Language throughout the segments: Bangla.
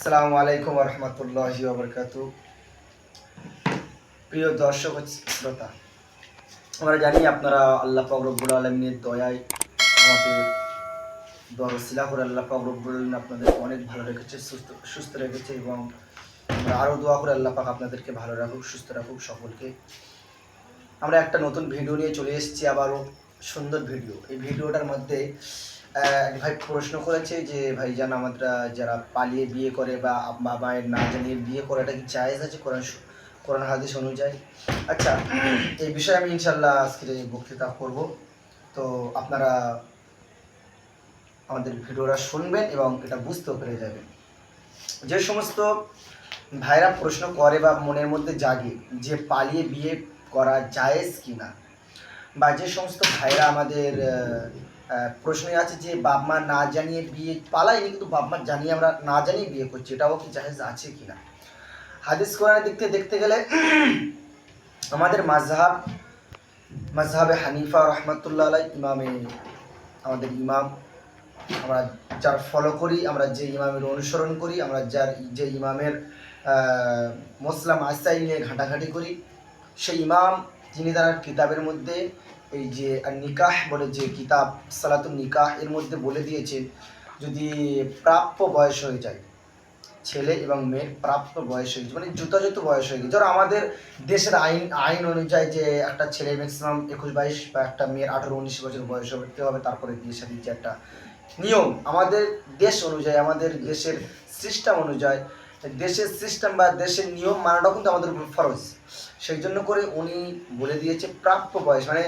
আসসালামু আলাইকুম রহমতুল্লাহ বরকাত প্রিয় দর্শক শ্রোতা, আমরা জানি আপনারা আল্লাহ পাক রব্বুল আলমিনের দয়ায় আমাদের দরসিলা করে আল্লাহ পাক রব্বুল আলমিন আপনাদের অনেক ভালো রেখেছে, সুস্থ সুস্থ রেখেছে এবং আমরা আরও দোয়া করে আল্লাহ পাক আপনাদেরকে ভালো রাখুক, সুস্থ রাখুক সকলকে। আমরা একটা নতুন ভিডিও নিয়ে চলে এসেছি, আবারও সুন্দর ভিডিও। এই ভিডিওটার মধ্যে এক ভাই প্রশ্ন করেছে যে, ভাই ভাইজান আমরা যারা পালিয়ে বিয়ে করে বা আব্বা মায়ের না জানিয়ে বিয়ে করে এটা কি জায়েজ আছে কোরআন কোরআন হাদিস অনুযায়ী? আচ্ছা এই বিষয়ে আমি ইনশাল্লাহ আজকের বক্তৃতা করব। তো আপনারা আমাদের ভিডিওটা শুনবেন এবং এটা বুঝতেও পেরে যাবেন। যে সমস্ত ভাইরা প্রশ্ন করে বা মনের মধ্যে জাগে যে পালিয়ে বিয়ে করা জায়েজ কিনা, বা যে সমস্ত ভাইরা আমাদের প্রশ্নে আছে যে বাপ মা না জানিয়ে বিয়ে পালাইনি কিন্তু বাপ মা জানিয়ে আমরা না জানিয়ে বিয়ে করছি, এটাও কি জাহেজ আছে কিনা? হাদিস কোরআনের দিক থেকে দেখতে গেলে আমাদের মাঝহাব মাঝহাবে হানিফা রহমতুল্লাহ আলাই ইমামে, আমাদের ইমাম, আমরা যার ফলো করি, আমরা যে ইমামের অনুসরণ করি, আমরা যার যে ইমামের মোসলাম আস্তাই নিয়ে ঘাঁটাঘাঁটি করি, সেই ইমাম, যিনি তার কিতাবের মধ্যে এই যে নিকাহ বলে যে কিতাব সালাতুল নিকাহ, এর মধ্যে বলে দিয়েছে যদি প্রাপ্য বয়স হয়ে যায়, ছেলে এবং মেয়ের প্রাপ্য বয়স হয়ে গেছে মানে যথাযথ বয়স হয়ে গেছে ধরো আমাদের দেশের আইন আইন অনুযায়ী যে একটা ছেলে ম্যাক্সিমাম একুশ, বাইশ বা একটা মেয়ের আঠেরো, উনিশ বছর বয়স হতে হবে তারপরে বিয়ে শাদী, যে একটা নিয়ম। আমাদের দেশ অনুযায়ী, আমাদের দেশের সিস্টেম অনুযায়ী দেশের সিস্টেম বা দেশের নিয়ম মানাটাও কিন্তু আমাদের উপর ফরজ। সেই জন্য করে উনি বলে দিয়েছে প্রাপ্য বয়স। মানে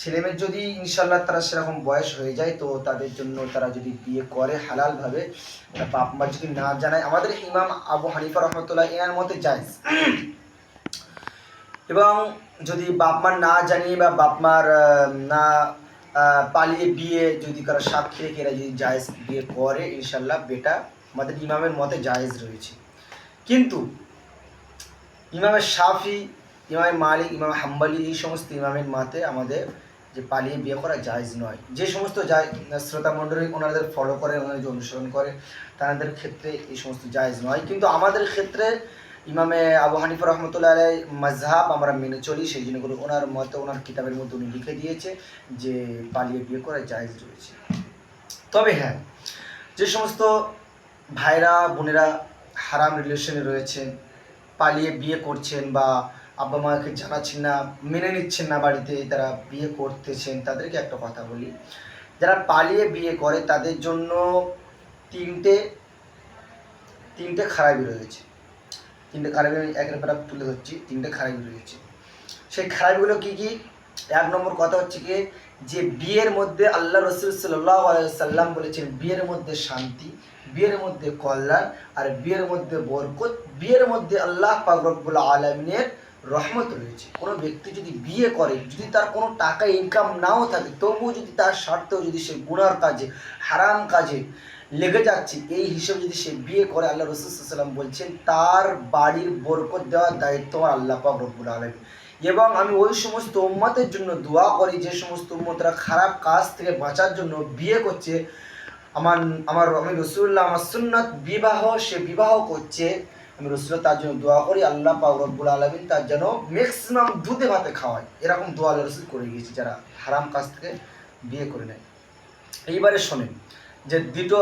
ছেলেমেয়ের যদি ইনশাল্লাহ তারা সেরকম বয়স হয়ে যায়, তো তাদের জন্য তারা যদি বিয়ে করে হালালভাবে বাপ মা যদি না জানায়, আমাদের ইমাম আবু হানিফা রহমতুল্লাহ এনার মতে যায় এবং যদি বাপ মার না জানিয়ে বা বাপ মার না পালিয়ে বিয়ে যদি কারও সাক্ষী রেখে এরা যদি জায়েজ বিয়ে করে ইনশাল্লাহ বেটা আমাদের ইমামের মতে জায়েজ রয়েছে। কিন্তু ইমামে শাফি, ইমামে মালিক, ইমামে হাম্বালি এই সমস্ত ইমামের মাতে আমাদের যে পালিয়ে বিয়ে করা জায়জ নয়। যে সমস্ত যায় শ্রোতা মণ্ডলী ওনাদের ফলো করে ওনাদের অনুসরণ করে, তাদের ক্ষেত্রে এই সমস্ত জায়জ নয়। কিন্তু আমাদের ক্ষেত্রে ইমামে আবু হানিফা রহমতুল্লাহ আলাই মজহাব আমরা মেনে চলি, সেই জন্য করে ওনার মতে, ওনার কিতাবের মধ্যে উনি লিখে দিয়েছে যে পালিয়ে বিয়ে করা জায়জ রয়েছে। তবে হ্যাঁ যে সমস্ত ভাইরা, বোনেরা হারাম রিলেশনে রয়েছেন, পালিয়ে বিয়ে করছেন বা আব্বা মাকে জানাচ্ছেন না, মেনে নিচ্ছেন না বাড়িতে তারা বিয়ে করতেছেন, তাদেরকে একটা কথা বলি। যারা পালিয়ে বিয়ে করে তাদের জন্য তিনটে তিনটে খারাপই রয়েছে। তিনটে খারাপি একের পর তুলে ধরছি, তিনটে খারাপি রয়েছে। সেই খারাপগুলো কি কি? এক নম্বর কথা হচ্ছে কি, যে বিয়ের মধ্যে আল্লাহ রসুল সাল্লাম বলেছেন, বিয়ের মধ্যে শান্তি, বিয়ের মধ্যে কল্যাণ আর বিয়ের মধ্যে বরকত, বিয়ের মধ্যে আল্লাহ পাকরবুল আলমিনের রহমত রয়েছে। কোনো ব্যক্তি যদি বিয়ে করে, যদি তার কোনো টাকা ইনকাম নাও থাকে, তবুও যদি তার স্বার্থেও যদি সে গুণার কাজে, হারাম কাজে লেগে যাচ্ছে, এই হিসেবে যদি সে বিয়ে করে, আল্লাহ রসুলাম বলছেন, তার বাড়ির বরকত দেওয়ার দায়িত্ব আল্লাহ পাক রব্বুল আলমী এবং আমি ওই সমস্ত উম্মতের জন্য দোয়া করি, যে সমস্ত উম্মতরা খারাপ কাজ থেকে বাঁচার জন্য বিয়ে করছে। আমার আমার, আমি রসুল্লাহ আমার সুন্নাত বিবাহ, সে বিবাহ করছে। আমি রসুল্লাহ তার জন্য দোয়া করি, আল্লাহ পাক রব্বুল আলমিন তার যেন ম্যাক্সিমাম দুধে ভাতে খাওয়ায়। এরকম দোয়া রসুল করে গিয়েছে, যারা হারাম কাজ থেকে বিয়ে করে নেয়। এইবারে শোনেন, যে দুটো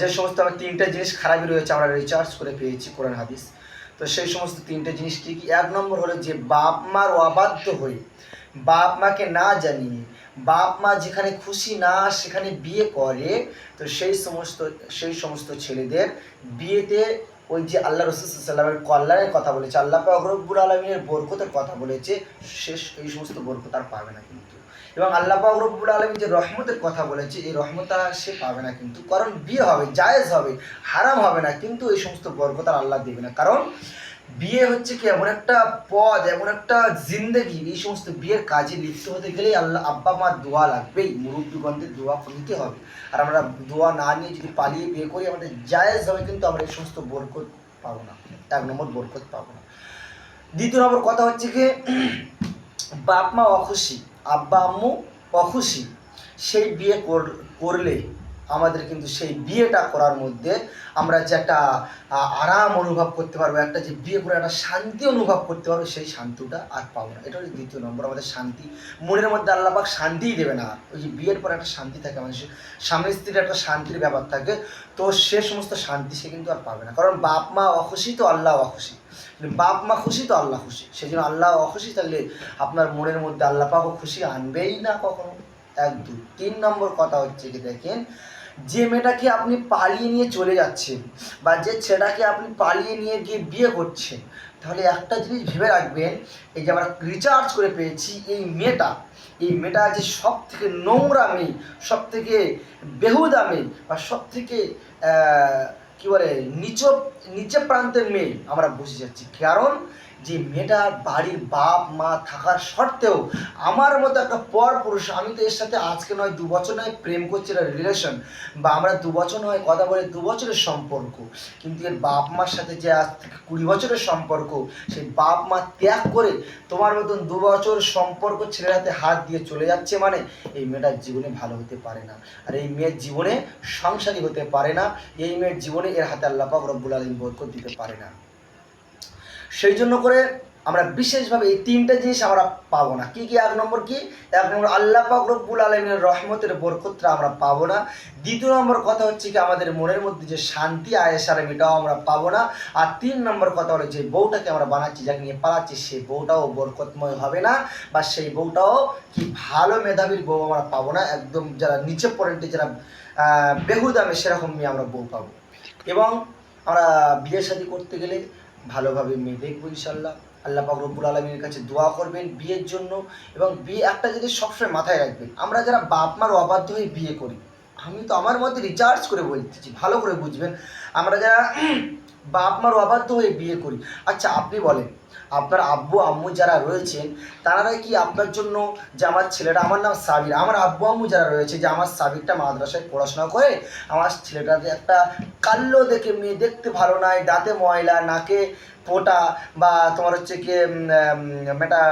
যে সমস্ত আমার তিনটে জিনিস খারাপই রয়েছে, আমরা রিচার্জ করে পেয়েছি কোরআন, হাদিস। তো সেই সমস্ত তিনটে জিনিস কি কি? এক নম্বর হলো যে বাপ মার অবাধ্য হয়ে বাপ মাকে না জানিয়ে, বাপ মা যেখানে খুশি না, সেখানে বিয়ে করে, তো সেই সমস্ত সেই সমস্ত ছেলেদের বিয়েতে ওই যে আল্লাহ রসুলামের কল্যাণের কথা বলেছে, আল্লাহ পাকরবুল আলমিনের বরকতের কথা বলেছে, শেষ এই সমস্ত বরকত আর পাবে না কিন্তু। এবং আল্লাহ রব্বুল আলমী যে রহমতের কথা বলেছে, এই রহমতা সে পাবে না কিন্তু। কারণ বিয়ে হবে, জায়েজ হবে, হারাম হবে না, কিন্তু এই সমস্ত বরকত আর আল্লাহ দেবে না। কারণ বিয়ে হচ্ছে কি, এমন একটা পদ এমন একটা জিন্দগি, এই সমস্ত বিয়ের কাজে লিপ্ত হতে গেলেই আল্লাহ আব্বা মার দোয়া লাগবেই, মুরব্বীগণদের দোয়া নিতে হবে। আর আমরা দোয়া না নিয়ে যদি পালিয়ে বিয়ে করি, আমাদের জায়েজ হবে, কিন্তু আমরা এই সমস্ত বরকত পাবো না, এক নম্বর বরকত পাবো না। দ্বিতীয় নম্বর কথা হচ্ছে কি, বাপ মা অখুশি আব্বা আম্মু অখুশি। সেই বিয়ে কর- করলে আমাদের কিন্তু সেই বিয়েটা করার মধ্যে আমরা যে একটা আরাম অনুভব করতে পারব, একটা যে বিয়ে করে একটা শান্তি অনুভব করতে পারব, সেই শান্তিটা আর পাবো না। এটা হচ্ছে দ্বিতীয় নম্বর, আমাদের শান্তি। মনের মধ্যে আল্লাপাক শান্তিই দেবে না। ওই যে বিয়ের পর একটা শান্তি থাকে মানুষের, স্বামী স্ত্রীর একটা শান্তির ব্যাপার থাকে, তো সে সমস্ত শান্তি সে কিন্তু আর পাবে না। কারণ বাপ মা অখুশি তো আল্লাহ অখুশি। বাপ মা খুশি তো আল্লাহ খুশি। সেই জন্য আল্লাহ অখুশি তাহলে আপনার মনের মধ্যে আল্লাহ পাকও খুশি আনবেই না কখনো। এক, দুই। তিন নম্বর কথা হচ্ছে কি দেখেন যে মেয়েটাকে আপনি পালিয়ে নিয়ে চলে যাচ্ছেন বা যে ছেলেটাকে আপনি পালিয়ে নিয়ে গিয়ে বিয়ে করছেন, তাহলে একটা জিনিস ভেবে রাখবেন, এই যে আমরা রিচার্জ করে পেয়েছি এই মেয়েটা এই মেয়েটা যে সব থেকে নোংরা মেয়ে সব থেকে বেহুদা মেয়ে বা সব থেকে কী বলে নিচ নিচে প্রান্তের মেয়ে, আমরা বুঝে যাচ্ছি। কারণ যে মেয়েটার বাড়ির বাপ, মা থাকার সত্ত্বেও আমার মতো একটা পর পুরুষ, আমি তো এর সাথে আজকে নয়, দু বছর নয় প্রেম করছি এটা রিলেশন বা আমরা দু বছর নয় কথা বলে দু বছরের সম্পর্ক। কিন্তু এর বাপ মার সাথে যে আজ থেকে কুড়ি বছরের সম্পর্ক, সেই বাপ মা ত্যাগ করে তোমার মতন দু বছর সম্পর্ক ছেলের হাতে হাত দিয়ে চলে যাচ্ছে মানে এই মেয়েটার জীবনে ভালো হতে পারে না। আর এই মেয়ের জীবনে সংসারী হতে পারে না, এই মেয়ের জীবনে এর হাতে আল্লাপাক রব্বুল আলম বরকত দিতে পারে না। সেই জন্য করে আমরা বিশেষভাবে এই তিনটা জিনিস আমরা পাবো না। কি কি? এক নম্বর কি? এক নম্বর আল্লাহ পাক রব্বুল রহমতের বরকতটা আমরা পাবো না। দ্বিতীয় নম্বর কথা হচ্ছে কি, আমাদের মনের মধ্যে যে শান্তি আয়েসার এটাও আমরা পাবো না। আর তিন নম্বর কথা হলো যে বউটাকে আমরা বানাচ্ছি, যাকে নিয়ে পালাচ্ছি, সেই বউটাও বরকতময় হবে না বা সেই বউটাও কি ভালো মেধাবীর বউ আমরা পাবো না। একদম যারা নিচে পয়েন্টে যারা বেহুদামে সেরকম নিয়ে আমরা বউ পাবো। এবং আমরা বিয়ে শাদী করতে গেলে ভালোভাবে মেয়ে দেখব ইনশাল্লাহ। আল্লাহ পাক রব্বুল আলমীর কাছে দোয়া করবেন বিয়ের জন্য এবং বিয়ে একটা জিনিস সবসময় মাথায় রাখবেন। আমরা যারা বাপ মার অবাধ্য হয়ে বিয়ে করি, আমি তো আমার মধ্যে রিচার্জ করে বলতেছি, ভালো করে বুঝবেন। আমরা যারা বাপ মার অবাধ্য হয়ে বিয়ে করি আচ্ছা আপনি বলেন আপনার আব্বু, আম্মু যারা রয়েছেন, তারা কি আপনার জন্য যে আমার ছেলেটা, আমার নাম সাবির, আমার আব্বু, আম্মু যারা রয়েছে, যে আমার সাবিরটা মাদ্রাসায় পড়াশোনা করে, আমার ছেলেটাকে একটা কাল্লো দেখে মেয়ে দেখতে ভালো নয়, দাঁতে ময়লা, নাকে পোটা বা তোমার হচ্ছে কি মেটা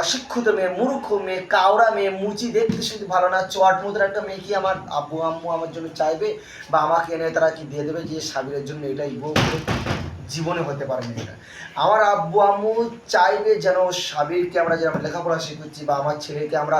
অশিক্ষিত মেয়ে, মূর্খ মেয়ে, কাওড়া মেয়ে, মুচি দেখতে শুনতে ভালো না চট মতো একটা মেয়ে কি আমার আব্বু, আম্মু আমার জন্য চাইবে বা আমাকে এনে তারা কি দিয়ে দেবে যে সাবিরের জন্য এটাই বউ জীবনে হতে পারে না এটা আমার আব্বু, আম্মু চাইবে যেন সাবিরকে আমরা যেন লেখাপড়া শিখুচ্ছি বা আমার ছেলেকে আমরা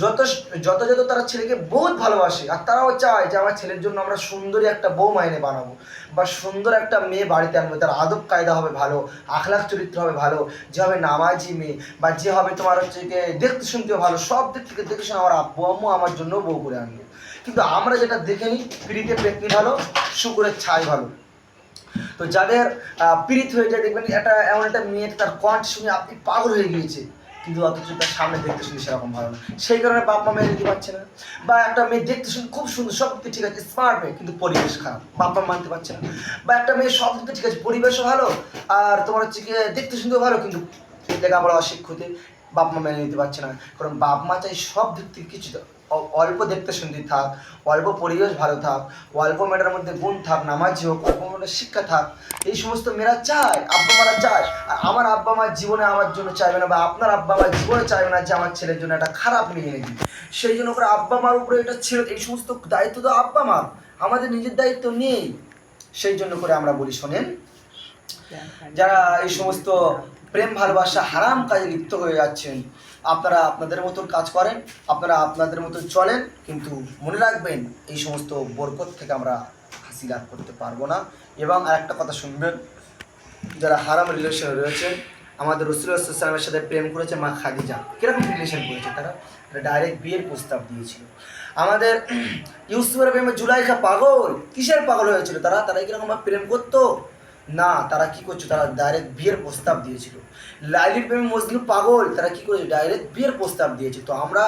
যত যত যত তারা ছেলেকে বহুত ভালোবাসে, আর তারাও চায় যে আমার ছেলের জন্য আমরা সুন্দরী একটা বউ মাইনে বানাবো বা সুন্দর একটা মেয়ে বাড়িতে আনব, তার আদব কায়দা হবে ভালো, আখলাখ চরিত্র হবে ভালো, যে হবে নামাজি মেয়ে বা যে হবে তোমার হচ্ছে দেখতে শুনতেও ভালো, সব দিক থেকে দেখে শুনে আমার আব্বু, আম্মু আমার জন্য বউ করে আনবে। কিন্তু আমরা যেটা দেখে নিই পিড়িতে পেতনি ভালো, শুকুরের ছাই ভালো। তো যাদের পীড়িত হয়ে যায়, দেখবেন একটা এমন একটা মেয়ে তার কণ্ঠ শুনে আপনি পাগল হয়ে গিয়েছে। কিন্তু অথচ তার সামনে দেখতে শুনে সেরকম ভালো না। সেই কারণে বাপ মা মেয়ে দিতে পারছে না। বা একটা মেয়ে দেখতে শুনে খুব সুন্দর, সব দিকে ঠিক আছে স্মার্ট মেয়ে, কিন্তু পরিবেশ খারাপ। বাপ মা মানতে পারছে না। বা একটা মেয়ে সব দিকে ঠিক আছে, পরিবেশও ভালো, আর তোমার হচ্ছে কি, দেখতে শুনতেও ভালো, কিন্তু লেখাপড়া অশিক্ষতে বাপ মা মেনে নিতে পারছে না। কারণ বাপ মা চাই সব দিক থেকে কিছু অল্প দেখতে শুনতে থাক, অল্প পরিবেশ ভালো থাক, অল্প মেয়েটার মধ্যে গুণ থাক, নামাজ হোক, অল্প শিক্ষা থাক, এই সমস্ত মেয়েরা চায়, আব্বা মারা চায়। আর আমার আব্বা মা জীবনে আমার জন্য চাইবে না বা আপনার আব্বা মা জীবনে চাইবে না যে আমার ছেলের জন্য একটা খারাপ নিয়ে এনে দিই সেই জন্য করে আব্বা মার উপরে এটা ছিল, এই সমস্ত দায়িত্ব তো আব্বা মার, আমাদের নিজের দায়িত্ব নেই। সেই জন্য করে আমরা বলি, শোনেন, যারা এই সমস্ত প্রেম ভালোবাসা হারাম কাজে লিপ্ত হয়ে যাচ্ছেন আপনারা আপনাদের মতন কাজ করেন, আপনারা আপনাদের মতন চলেন, কিন্তু মনে রাখবেন এই সমস্ত বরকত থেকে আমরা হাসি লাভ করতে পারব না। এবং আরেকটা কথা শুনবেন, যারা হারাম রিলেশনে রয়েছেন আমাদের রসুলামের সাথে প্রেম করেছে মা খাদিজা। কীরকম রিলেশন করেছে তারা? ডাইরেক্ট বিয়ের প্রস্তাব দিয়েছিল। আমাদের ইউসুফের প্রেমে জুলাইখা পাগল, কিসের পাগল হয়েছিল তারা? তারা কীরকম প্রেম করতো? না, তারা কি করছে? তারা ডাইরেক্ট বিয়ের প্রস্তাব দিয়েছিল। লাইলির প্রেমে মজনু পাগল, তারা কি করেছে? ডাইরেক্ট বিয়ের প্রস্তাব দিয়েছে। তো আমরা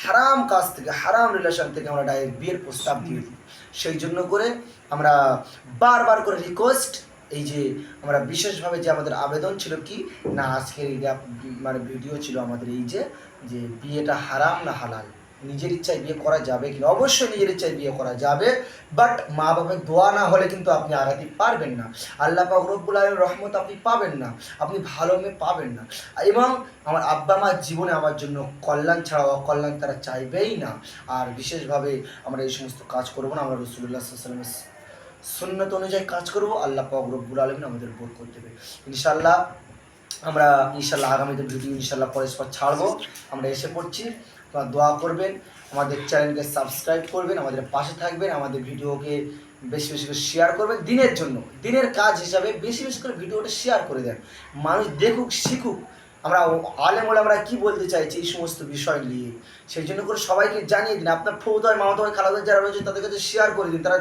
হারাম কাজ থেকে, হারাম রিলেশন থেকে আমরা ডাইরেক্ট বিয়ের প্রস্তাব দিয়ে দিই। সেই জন্য করে আমরা বারবার করে রিকোয়েস্ট এই যে আমরা বিশেষভাবে যে আমাদের আবেদন ছিল কি? না, আজকের মানে ভিডিও ছিল আমাদের এই যে যে বিয়েটা হারাম না হালাল? নিজের ইচ্ছায় বিয়ে করা যাবে কিনা? অবশ্যই নিজের ইচ্ছায় বিয়ে করা যাবে বাট মা বাবার দোয়া না হলে কিন্তু আপনি আগাতে পারবেন না। আল্লাহ রব্বুল আলমের রহমত আপনি পাবেন না, আপনি ভালো মেয়ে পাবেন না। এবং আমার আব্বা মার জীবনে আমার জন্য কল্যাণ ছাড়া অকল্যাণ তারা চাইবেই না। আর বিশেষভাবে আমরা এই সমস্ত কাজ করব না, আমরা রসুল্লাহ সাল্লামের সুন্নত অনুযায়ী কাজ করব, আল্লাহ পাক রব্বুল আলমিন আমাদের বোধ করে দেবে। ইনশাল্লাহ আমরা ইনশাল্লাহ আগামীতে ভিডিও ইনশাল্লাহ পরস্পর ছাড়বো। আমরা এসে পড়ছি। আপনারা দোয়া করবেন, আমাদের চ্যানেলকে সাবস্ক্রাইব করবেন, আমাদের পাশে থাকবেন, আমাদের ভিডিওকে বেশি বেশি করে শেয়ার করবেন দিনের জন্য। দিনের কাজ হিসাবে বেশি বেশি করে ভিডিওটা শেয়ার করে দেন। মানুষ দেখুক, শিখুক আমরা আলেম বলে আমরা কি বলতে চাইছি এই সমস্ত বিষয় নিয়ে? সেই জন্য করে সবাইকে জানিয়ে দিন, আপনার ফৌদার মামাতো খালাদার যারা রয়েছে তাদের কাছে শেয়ার করে দিন, তারা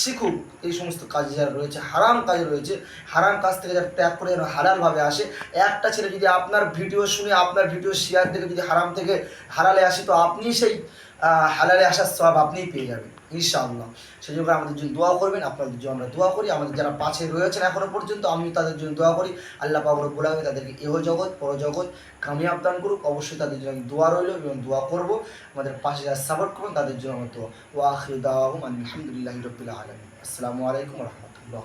শিখুক এই সমস্ত কাজে যারা রয়েছে, হারাম কাজ রয়েছে, হারাম কাজ থেকে যারা ত্যাগ করে যেন হালালভাবে আসে। একটা ছেলে যদি আপনার ভিডিও শুনে, আপনার ভিডিও শেয়ার থেকে যদি হারাম থেকে হারালে আসে, তো আপনি সেই হালালে আসার সব আপনিই পেয়ে যাবেন, ইনশাআল্লাহ। সেই জন্য আমাদের জন্য দোয়া করবেন, আপনাদের জন্য আমরা দোয়া করি। আমাদের যারা পাশে রয়েছেন এখনও পর্যন্ত আমি তাদের জন্য দোয়া করি। আল্লাহ পাবর বলে তাদেরকে এহ জগৎ, পর জগৎ কামিয়াব দান করুক। অবশ্যই তাদের জন্য দোয়া রইল এবং দোয়া করব। আমাদের পাশে যারা সাপোর্ট করবেন, তাদের জন্য আমার দোয়া। ও আখির দাওয়া আলহামদুলিল্লাহ রবিল্লা আলম আসসালামু আলাইকুম রহমতুল্লাহ।